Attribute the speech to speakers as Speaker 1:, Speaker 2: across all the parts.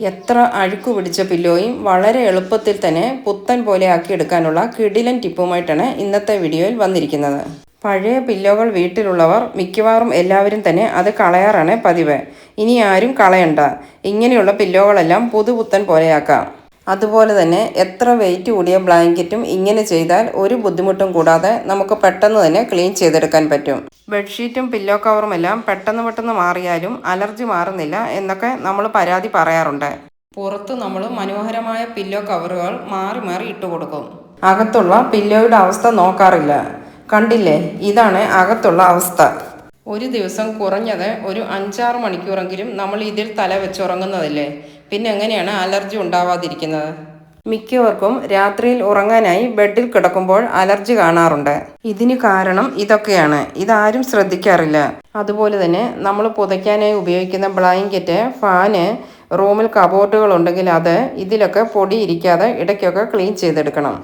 Speaker 1: എത്ര അഴുക്കു പിടിച്ച പില്ലോയും വളരെ എളുപ്പത്തിൽ തന്നെ പുത്തൻ പോലെ ആക്കി എടുക്കാനുള്ള കിടിലൻ ടിപ്പുമായിട്ടാണ് ഇന്നത്തെ വീഡിയോയിൽ വന്നിരിക്കുന്നത്. പഴയ പില്ലോകൾ വീട്ടിലുള്ളവർ മിക്കവാറും എല്ലാവരും തന്നെ അത് കളയാറാണ് പതിവ്. ഇനി ആരും കളയണ്ട. ഇങ്ങനെയുള്ള പില്ലോകളെല്ലാം പുതുപുത്തൻ പോലെയാക്കാം അതുപോലെ തന്നെ എത്ര വെയിറ്റ് കൂടിയ ബ്ലാങ്കറ്റും ഇങ്ങനെ ചെയ്താൽ ഒരു ബുദ്ധിമുട്ടും കൂടാതെ നമുക്ക് പെട്ടെന്ന് തന്നെ ക്ലീൻ ചെയ്തെടുക്കാൻ പറ്റും. ബെഡ്ഷീറ്റും പില്ലോ കവറും എല്ലാം പെട്ടെന്ന് പെട്ടെന്ന് മാറിയാലും അലർജി മാറുന്നില്ല എന്നൊക്കെ നമ്മൾ പരാതി പറയാറുണ്ട്. പുറത്ത് നമ്മൾ മനോഹരമായ പില്ലോ കവറുകൾ മാറി മാറി ഇട്ട് കൊടുക്കും. അകത്തുള്ള പില്ലോയുടെ അവസ്ഥ നോക്കാറില്ല. കണ്ടില്ലേ? ഇതാണ് അകത്തുള്ള അവസ്ഥ. ഒരു ദിവസം കുറഞ്ഞത് ഒരു അഞ്ചാറ് മണിക്കൂറെങ്കിലും നമ്മൾ ഇതിൽ തല വെച്ചുറങ്ങുന്നതല്ലേ? പിന്നെ എങ്ങനെയാണ് അലർജി ഉണ്ടാവാതിരിക്കുന്നത്? മിക്കവർക്കും രാത്രിയിൽ ഉറങ്ങാനായി ബെഡിൽ കിടക്കുമ്പോൾ അലർജി കാണാറുണ്ട്. ഇതിന് കാരണം ഇതൊക്കെയാണ്. ഇതാരും ശ്രദ്ധിക്കാറില്ല. അതുപോലെ തന്നെ നമ്മൾ പുതയ്ക്കാനായി ഉപയോഗിക്കുന്ന ബ്ലാങ്കറ്റ് ഫാന് റൂമിൽ കബോർഡുകൾ ഉണ്ടെങ്കിൽ അത് ഇതിലൊക്കെ പൊടി ഇരിക്കാതെ ഇടയ്ക്കൊക്കെ ക്ലീൻ ചെയ്തെടുക്കണം.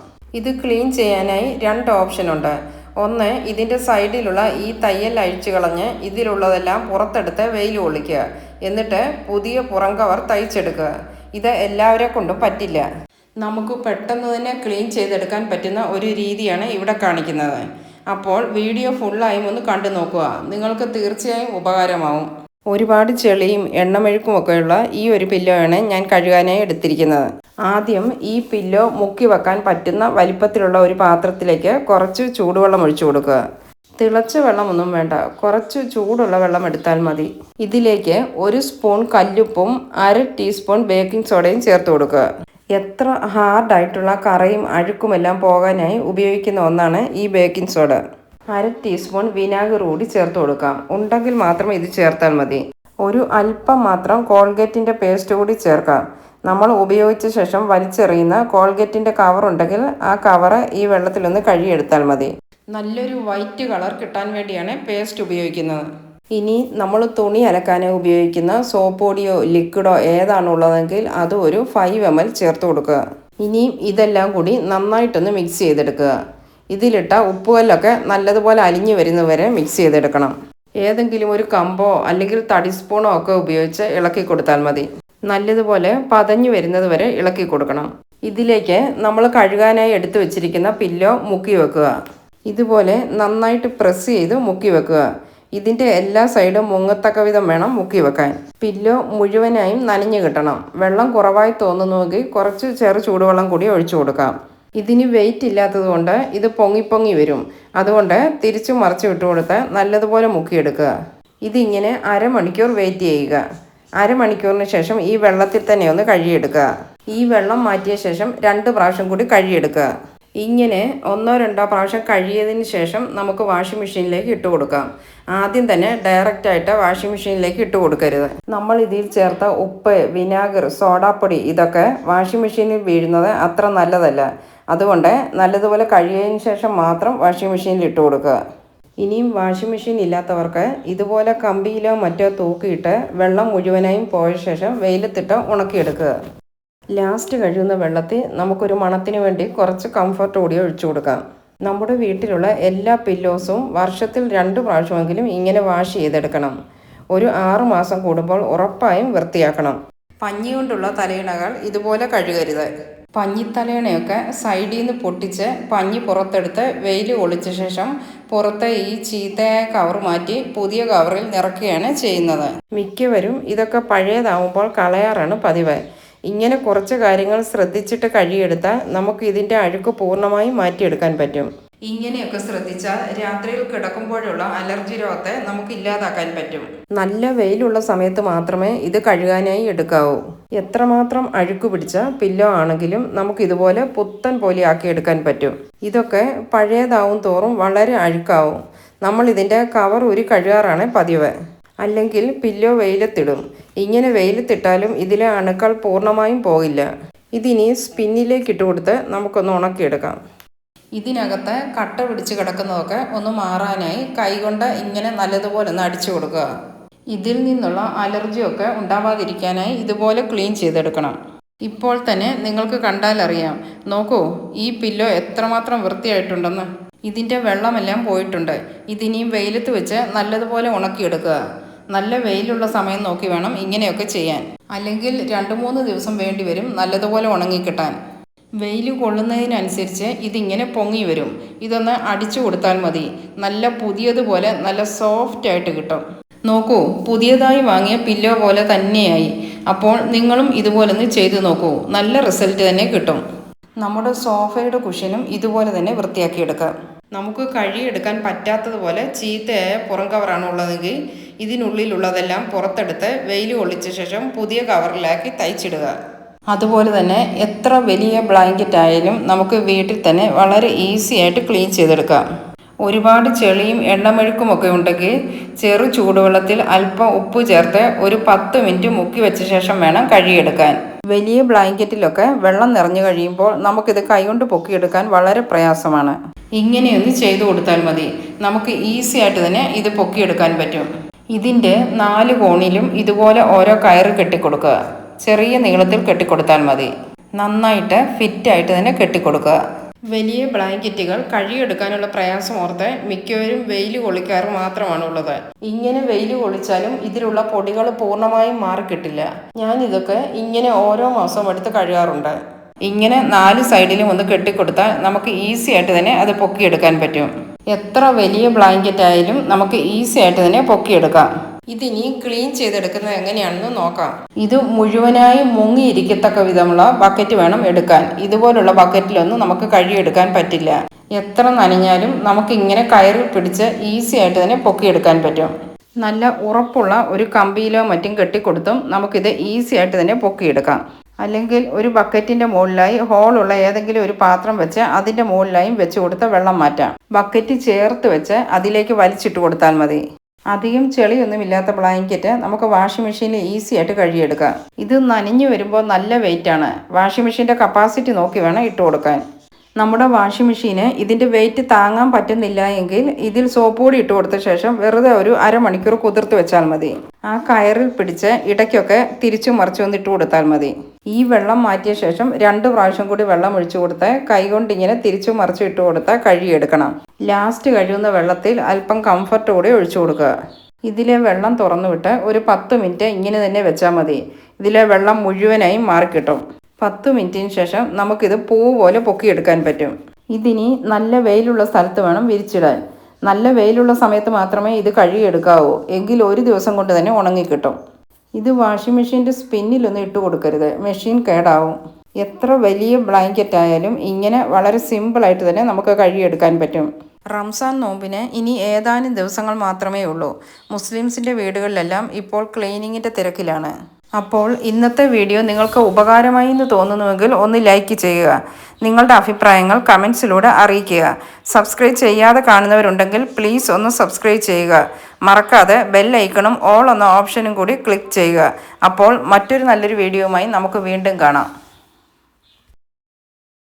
Speaker 1: ഇത് ക്ലീൻ ചെയ്യാനായി രണ്ട് ഓപ്ഷൻ ഉണ്ട്. ഒന്ന് ഇതിന്റെ സൈഡിലുള്ള ഈ തയ്യൽ അഴിച്ചു കളഞ്ഞ് ഇതിലുള്ളതെല്ലാം പുറത്തെടുത്ത് വെയിൽ കൊള്ളിക്കുക. എന്നിട്ട് പുതിയ പുറം കവർ തയ്ച്ചെടുക്കുക. ഇത് എല്ലാവരെ കൊണ്ടും പറ്റില്ല. നമുക്ക് പെട്ടെന്ന് തന്നെ ക്ലീൻ ചെയ്തെടുക്കാൻ പറ്റുന്ന ഒരു രീതിയാണ് ഇവിടെ കാണിക്കുന്നത്. അപ്പോൾ വീഡിയോ ഫുള്ളായും ഒന്ന് കണ്ടു നോക്കുക. നിങ്ങൾക്ക് തീർച്ചയായും ഉപകാരമാവും. ഒരുപാട് ചെളിയും എണ്ണമെഴുക്കും ഒക്കെയുള്ള ഈ ഒരു പില്ലോയാണ് ഞാൻ കഴുകാനായി എടുത്തിരിക്കുന്നത്. ആദ്യം ഈ പില്ലോ മുക്കി വെക്കാൻ പറ്റുന്ന വലിപ്പത്തിലുള്ള ഒരു പാത്രത്തിലേക്ക് കുറച്ച് ചൂടുവെള്ളം ഒഴിച്ചു കൊടുക്കുക. തിളച്ച വെള്ളമൊന്നും വേണ്ട. കുറച്ച് ചൂടുള്ള വെള്ളം എടുത്താൽ മതി. ഇതിലേക്ക് ഒരു സ്പൂൺ കല്ലുപ്പും അര ടീസ്പൂൺ ബേക്കിംഗ് സോഡയും ചേർത്ത് കൊടുക്കുക. എത്ര ഹാർഡായിട്ടുള്ള കറയും അഴുക്കുമെല്ലാം പോകാനായി ഉപയോഗിക്കുന്ന ഒന്നാണ് ഈ ബേക്കിംഗ് സോഡ. അര ടീസ്പൂൺ വിനാഗിർ കൂടി ചേർത്ത് കൊടുക്കാം. ഉണ്ടെങ്കിൽ മാത്രം ഇത് ചേർത്താൽ മതി. ഒരു അല്പം മാത്രം കോൾഗേറ്റിന്റെ പേസ്റ്റ് കൂടി ചേർക്കാം. നമ്മൾ ഉപയോഗിച്ച ശേഷം വലിച്ചെറിയുന്ന കോൾഗേറ്റിന്റെ കവർ ഉണ്ടെങ്കിൽ ആ കവറ് ഈ വെള്ളത്തിലൊന്ന് കഴുകിയെടുത്താൽ മതി. നല്ലൊരു വൈറ്റ് കളർ കിട്ടാൻ വേണ്ടിയാണ് പേസ്റ്റ് ഉപയോഗിക്കുന്നത്. ഇനി നമ്മൾ തുണി അലക്കാൻ ഉപയോഗിക്കുന്ന സോപ്പ് പൊടിയോ ലിക്വിഡോ ഏതാണുള്ളതെങ്കിൽ അത് ഒരു ഫൈവ് എം എൽ ചേർത്ത് കൊടുക്കുക. ഇനിയും ഇതെല്ലാം കൂടി നന്നായിട്ടൊന്ന് മിക്സ് ചെയ്തെടുക്കുക. ഇതിലിട്ട ഉപ്പുകല്ലൊക്കെ നല്ലതുപോലെ അലിഞ്ഞു വരുന്നവരെ മിക്സ് ചെയ്തെടുക്കണം. ഏതെങ്കിലും ഒരു കമ്പോ അല്ലെങ്കിൽ തടി സ്പൂണോ ഒക്കെ ഉപയോഗിച്ച് ഇളക്കി കൊടുത്താൽ മതി. നല്ലതുപോലെ പതഞ്ഞു വരുന്നത് വരെ ഇളക്കി കൊടുക്കണം. ഇതിലേക്ക് നമ്മൾ കഴുകാനായി എടുത്തു വെച്ചിരിക്കുന്ന പില്ലോ മുക്കി വെക്കുക. ഇതുപോലെ നന്നായിട്ട് പ്രസ് ചെയ്ത് മുക്കി വെക്കുക. ഇതിന്റെ എല്ലാ സൈഡും മുങ്ങത്തക്ക വിധം വേണം മുക്കി വെക്കാൻ. പില്ലോ മുഴുവനായും നനഞ്ഞു കിട്ടണം. വെള്ളം കുറവായി തോന്നുന്നുവെങ്കിൽ കുറച്ച് ചെറു ചൂടുവെള്ളം കൂടി ഒഴിച്ചു കൊടുക്കാം. ഇതിന് വെയിറ്റ് ഇല്ലാത്തതുകൊണ്ട് ഇത് പൊങ്ങി പൊങ്ങി വരും. അതുകൊണ്ട് തിരിച്ചു മറിച്ച് വിട്ടു കൊടുത്ത് നല്ലതുപോലെ മുക്കിയെടുക്കുക. ഇതിങ്ങനെ അരമണിക്കൂർ വെയിറ്റ് ചെയ്യുക. അരമണിക്കൂറിന് ശേഷം ഈ വെള്ളത്തിൽ തന്നെ ഒന്ന് കഴുകിയെടുക്കുക. ഈ വെള്ളം മാറ്റിയ ശേഷം രണ്ട് പ്രാവശ്യം കൂടി കഴുകിയെടുക്കുക. ഇങ്ങനെ ഒന്നോ രണ്ടോ പ്രാവശ്യം കഴിയതിന് ശേഷം നമുക്ക് വാഷിംഗ് മെഷീനിലേക്ക് ഇട്ട് കൊടുക്കാം. ആദ്യം തന്നെ ഡയറക്റ്റ് ആയിട്ട് വാഷിംഗ് മെഷീനിലേക്ക് ഇട്ട് കൊടുക്കരുത്. നമ്മൾ ഇതിൽ ചേർത്ത ഉപ്പ് വിനാഗർ സോഡാപ്പൊടി ഇതൊക്കെ വാഷിംഗ് മെഷീനിൽ വീഴുന്നത് അത്ര നല്ലതല്ല. അതുകൊണ്ട് നല്ലതുപോലെ കഴിയതിന് ശേഷം മാത്രം വാഷിംഗ് മെഷീനിൽ ഇട്ട് കൊടുക്കുക. ഇനിയും വാഷിംഗ് മെഷീൻ ഇല്ലാത്തവർക്ക് ഇതുപോലെ കമ്പിയിലോ മറ്റോ തൂക്കിയിട്ട് വെള്ളം മുഴുവനായും പോയ ശേഷം വെയിലത്തിട്ട് ഉണക്കിയെടുക്കുക. ലാസ്റ്റ് കഴിയുന്ന വെള്ളത്തിൽ നമുക്കൊരു മണത്തിന് വേണ്ടി കുറച്ച് കംഫർട്ട് കൂടി ഒഴിച്ചു കൊടുക്കാം. നമ്മുടെ വീട്ടിലുള്ള എല്ലാ പില്ലോസും വർഷത്തിൽ രണ്ട് പ്രാവശ്യമെങ്കിലും ഇങ്ങനെ വാഷ് ചെയ്തെടുക്കണം. ഒരു ആറു മാസം കൂടുമ്പോൾ ഉറപ്പായും വൃത്തിയാക്കണം. പഞ്ഞി കൊണ്ടുള്ള തലയിണകൾ ഇതുപോലെ കഴുകരുത്. പഞ്ഞിത്തലയിണയൊക്കെ സൈഡിൽ നിന്ന് പൊട്ടിച്ച് പഞ്ഞി പുറത്തെടുത്ത് വെയിൽ ഒളിച്ച ശേഷം പുറത്തെ ഈ ചീത്തയായ കവർ മാറ്റി പുതിയ കവറിൽ നിറക്കുകയാണ് ചെയ്യുന്നത്. മിക്കവരും ഇതൊക്കെ പഴയതാവുമ്പോൾ കളയാറാണ് പതിവ്. ഇങ്ങനെ കുറച്ച് കാര്യങ്ങൾ ശ്രദ്ധിച്ചിട്ട് കഴിയെടുത്താൽ നമുക്ക് ഇതിന്റെ അഴുക്ക് പൂർണമായും മാറ്റിയെടുക്കാൻ പറ്റും. ഇങ്ങനെയൊക്കെ ശ്രദ്ധിച്ചാൽ രാത്രിയിൽ കിടക്കുമ്പോഴുള്ള അലർജി രോഗത്തെ നമുക്ക് ഇല്ലാതാക്കാൻ പറ്റും. നല്ല വെയിലുള്ള സമയത്ത് മാത്രമേ ഇത് കഴുകാനായി എടുക്കാവൂ. എത്രമാത്രം അഴുക്ക് പിടിച്ച പില്ലോ ആണെങ്കിലും നമുക്ക് ഇതുപോലെ പുത്തൻ പോലെ ആക്കി എടുക്കാൻ പറ്റും. ഇതൊക്കെ പഴയതാവും തോറും വളരെ അഴുക്കാവും. നമ്മൾ ഇതിന്റെ കവർ ഒരു കഴുകാറാണ് പതിവ്. അല്ലെങ്കിൽ പില്ലോ വെയിലത്തിടും. ഇങ്ങനെ വെയിലത്തിട്ടാലും ഇതിലെ അണുക്കൾ പൂർണമായും പോകില്ല. ഇതിനി സ്പിന്നിലേക്ക് ഇട്ട് കൊടുത്ത് നമുക്കൊന്ന് ഉണക്കിയെടുക്കാം. ഇതിനകത്ത് കട്ട പിടിച്ച് കിടക്കുന്നതൊക്കെ ഒന്ന് മാറാനായി കൈകൊണ്ട് ഇങ്ങനെ നല്ലതുപോലെ ഒന്ന് അടിച്ചു കൊടുക്കുക. ഇതിൽ നിന്നുള്ള അലർജിയൊക്കെ ഉണ്ടാവാതിരിക്കാനായി ഇതുപോലെ ക്ലീൻ ചെയ്തെടുക്കണം. ഇപ്പോൾ തന്നെ നിങ്ങൾക്ക് കണ്ടാൽ അറിയാം. നോക്കൂ ഈ പില്ലോ എത്രമാത്രം വൃത്തിയായിട്ടുണ്ടെന്ന്. ഇതിന്റെ വെള്ളമെല്ലാം പോയിട്ടുണ്ട്. ഇതിനിയും വെയിലത്ത് വെച്ച് നല്ലതുപോലെ ഉണക്കിയെടുക്കുക. നല്ല വെയിലുള്ള സമയം നോക്കി വേണം ഇങ്ങനെയൊക്കെ ചെയ്യാൻ. അല്ലെങ്കിൽ രണ്ട് മൂന്ന് ദിവസം വേണ്ടി വരും നല്ലതുപോലെ ഉണങ്ങിക്കിട്ടാൻ. വെയിൽ കൊള്ളുന്നതിനനുസരിച്ച് ഇതിങ്ങനെ പൊങ്ങി വരും. ഇതൊന്ന് അടിച്ചു കൊടുത്താൽ മതി. നല്ല പുതിയതുപോലെ നല്ല സോഫ്റ്റ് ആയിട്ട് കിട്ടും. നോക്കൂ പുതിയതായി വാങ്ങിയ പില്ലോ പോലെ തന്നെയായി. അപ്പോൾ നിങ്ങളും ഇതുപോലെ ഒന്ന് ചെയ്തു നോക്കൂ. നല്ല റിസൾട്ട് തന്നെ കിട്ടും. നമ്മുടെ സോഫയുടെ കുഷ്യനും ഇതുപോലെ തന്നെ വൃത്തിയാക്കിയെടുക്കാം. നമുക്ക് കഴുകിയെടുക്കാൻ പറ്റാത്തതുപോലെ ചീത്തയായ പുറം കവറാണ് ഉള്ളതെങ്കിൽ ഇതിനുള്ളിലുള്ളതെല്ലാം പുറത്തെടുത്ത് വെയിൽ കൊള്ളിച്ച ശേഷം പുതിയ കവറിലാക്കി തയ്ച്ചിടുക. അതുപോലെ തന്നെ എത്ര വലിയ ബ്ലാങ്കറ്റ് ആയാലും നമുക്ക് വീട്ടിൽ തന്നെ വളരെ ഈസി ആയിട്ട് ക്ലീൻ ചെയ്തെടുക്കാം. ഒരുപാട് ചെളിയും എണ്ണമെഴുക്കുമൊക്കെ ഉണ്ടെങ്കിൽ ചെറു ചൂടുവെള്ളത്തിൽ അല്പം ഉപ്പ് ചേർത്ത് ഒരു പത്ത് മിനിറ്റ് മുക്കി വെച്ച ശേഷം വേണം കഴുകിയെടുക്കാൻ. വലിയ ബ്ലാങ്കറ്റിലൊക്കെ വെള്ളം നിറഞ്ഞു കഴിയുമ്പോൾ നമുക്കിത് കൈകൊണ്ട് പൊക്കിയെടുക്കാൻ വളരെ പ്രയാസമാണ്. ഇങ്ങനെയൊന്ന് ചെയ്തു കൊടുത്താൽ മതി. നമുക്ക് ഈസി ആയിട്ട് തന്നെ ഇത് പൊക്കിയെടുക്കാൻ പറ്റും. ഇതിന്റെ നാല് കോണിലും ഇതുപോലെ ഓരോ കയറ് കെട്ടിക്കൊടുക്കുക. ചെറിയ നീളത്തിൽ കെട്ടിക്കൊടുത്താൽ മതി. നന്നായിട്ട് ഫിറ്റായിട്ട് തന്നെ കെട്ടിക്കൊടുക്കുക. വലിയ ബ്ലാങ്കറ്റുകൾ കഴുകിയെടുക്കാനുള്ള പ്രയാസം ഓർത്ത് മിക്കവരും വെയിൽ കൊള്ളിക്കാറ് മാത്രമാണ് ഉള്ളത് ഇങ്ങനെ വെയിൽ കൊളിച്ചാലും ഇതിലുള്ള പൊടികൾ പൂർണമായും മാറിക്കിട്ടില്ല. ഞാൻ ഇതൊക്കെ ഇങ്ങനെ ഓരോ മാസവും എടുത്ത് കഴുകാറുണ്ട്. ഇങ്ങനെ നാല് സൈഡിലും ഒന്ന് കെട്ടിക്കൊടുത്താൽ നമുക്ക് ഈസി ആയിട്ട് തന്നെ അത് പൊക്കിയെടുക്കാൻ പറ്റും. എത്ര വലിയ ബ്ലാങ്കറ്റ് ആയാലും നമുക്ക് ഈസി ആയിട്ട് തന്നെ പൊക്കിയെടുക്കാം. ഇതിനി ക്ലീൻ ചെയ്തെടുക്കുന്നത് എങ്ങനെയാണെന്ന് നോക്കാം. ഇത് മുഴുവനായി മുങ്ങിയിരിക്കത്തക്ക വിധമുള്ള ബക്കറ്റ് വേണം എടുക്കാൻ. ഇതുപോലുള്ള ബക്കറ്റിലൊന്നും നമുക്ക് കഴുകിയെടുക്കാൻ പറ്റില്ല. എത്ര നനഞ്ഞാലും നമുക്ക് ഇങ്ങനെ കയറിൽ പിടിച്ച് ഈസി ആയിട്ട് തന്നെ പൊക്കിയെടുക്കാൻ പറ്റും. നല്ല ഉറപ്പുള്ള ഒരു കമ്പിയിലോ മറ്റും കെട്ടിക്കൊടുത്തും നമുക്കിത് ഈസി ആയിട്ട് തന്നെ പൊക്കിയെടുക്കാം. അല്ലെങ്കിൽ ഒരു ബക്കറ്റിന്റെ മുകളിലായി ഹോളുള്ള ഏതെങ്കിലും ഒരു പാത്രം വെച്ച് അതിന്റെ മുകളിലായും വെച്ച് കൊടുത്ത വെള്ളം മാറ്റാം. ബക്കറ്റ് ചേർത്ത് വെച്ച് അതിലേക്ക് വലിച്ചിട്ട് കൊടുത്താൽ മതി. അധികം ചെളിയൊന്നുമില്ലാത്ത ബ്ലാങ്കറ്റ് നമുക്ക് വാഷിംഗ് മെഷീനിൽ ഈസി ആയിട്ട് കഴുകിയെടുക്കാം. ഇത് നനഞ്ഞു വരുമ്പോൾ നല്ല വെയിറ്റാണ് വാഷിംഗ് മെഷീന്റെ കപ്പാസിറ്റി നോക്കി വേണം ഇട്ട് കൊടുക്കാൻ നമ്മുടെ വാഷിംഗ് മെഷീന് ഇതിന്റെ വെയിറ്റ് താങ്ങാൻ പറ്റുന്നില്ല എങ്കിൽ ഇതിൽ സോപ്പ് പൊടി ഇട്ട് കൊടുത്ത ശേഷം വെറുതെ ഒരു അരമണിക്കൂർ കുതിർത്ത് വെച്ചാൽ മതി. ആ കയറിൽ പിടിച്ച് ഇടയ്ക്കൊക്കെ തിരിച്ചു മറിച്ചു കൊടുത്താൽ മതി. ഈ വെള്ളം മാറ്റിയ ശേഷം രണ്ട് പ്രാവശ്യം കൂടി വെള്ളം ഒഴിച്ചു കൊടുത്ത് കൈകൊണ്ട് ഇങ്ങനെ തിരിച്ചു മറിച്ചു ഇട്ട് കൊടുത്താൽ കഴുകിയെടുക്കണം. ലാസ്റ്റ് കഴിയുന്ന വെള്ളത്തിൽ അല്പം കംഫർട്ട് കൂടി ഒഴിച്ചു കൊടുക്കുക. ഇതിലെ വെള്ളം തുറന്നു വിട്ട് ഒരു പത്ത് മിനിറ്റ് ഇങ്ങനെ തന്നെ വെച്ചാൽ മതി. ഇതിലെ വെള്ളം മുഴുവനായും മാറിക്കിട്ടും. പത്ത് മിനിറ്റിന് ശേഷം നമുക്കിത് പൂ പോലെ പൊക്കിയെടുക്കാൻ പറ്റും. ഇതിനി നല്ല വെയിലുള്ള സ്ഥലത്ത് വേണം വിരിച്ചിടാൻ. നല്ല വെയിലുള്ള സമയത്ത് മാത്രമേ ഇത് കഴുകിയെടുക്കാവൂ. എങ്കിൽ ഒരു ദിവസം കൊണ്ട് തന്നെ ഉണങ്ങിക്കിട്ടും. ഇത് വാഷിംഗ് മെഷീന്റെ സ്പിന്നിലൊന്നും ഇട്ട് കൊടുക്കരുത്. മെഷീൻ കേടാവും. എത്ര വലിയ ബ്ലാങ്കറ്റ് ആയാലും ഇങ്ങനെ വളരെ സിമ്പിളായിട്ട് തന്നെ നമുക്ക് കഴുകിയെടുക്കാൻ പറ്റും. റംസാൻ നോമ്പിന് ഇനി ഏതാനും ദിവസങ്ങൾ മാത്രമേ ഉള്ളൂ. മുസ്ലിംസിന്റെ വീടുകളിലെല്ലാം ഇപ്പോൾ ക്ലീനിങ്ങിന്റെ തിരക്കിലാണ്. അപ്പോൾ ഇന്നത്തെ വീഡിയോ നിങ്ങൾക്ക് ഉപകാരമായി എന്ന് തോന്നുന്നുവെങ്കിൽ ഒന്ന് ലൈക്ക് ചെയ്യുക. നിങ്ങളുടെ അഭിപ്രായങ്ങൾ കമൻസിലൂടെ അറിയിക്കുക. സബ്സ്ക്രൈബ് ചെയ്യാതെ കാണുന്നവരുണ്ടെങ്കിൽ പ്ലീസ് ഒന്ന് സബ്സ്ക്രൈബ് ചെയ്യുക. മറക്കാതെ ബെല്ലൈക്കണും ഓൾ എന്ന ഓപ്ഷനും കൂടി ക്ലിക്ക് ചെയ്യുക. അപ്പോൾ മറ്റൊരു നല്ലൊരു വീഡിയോയുമായി നമുക്ക് വീണ്ടും കാണാം.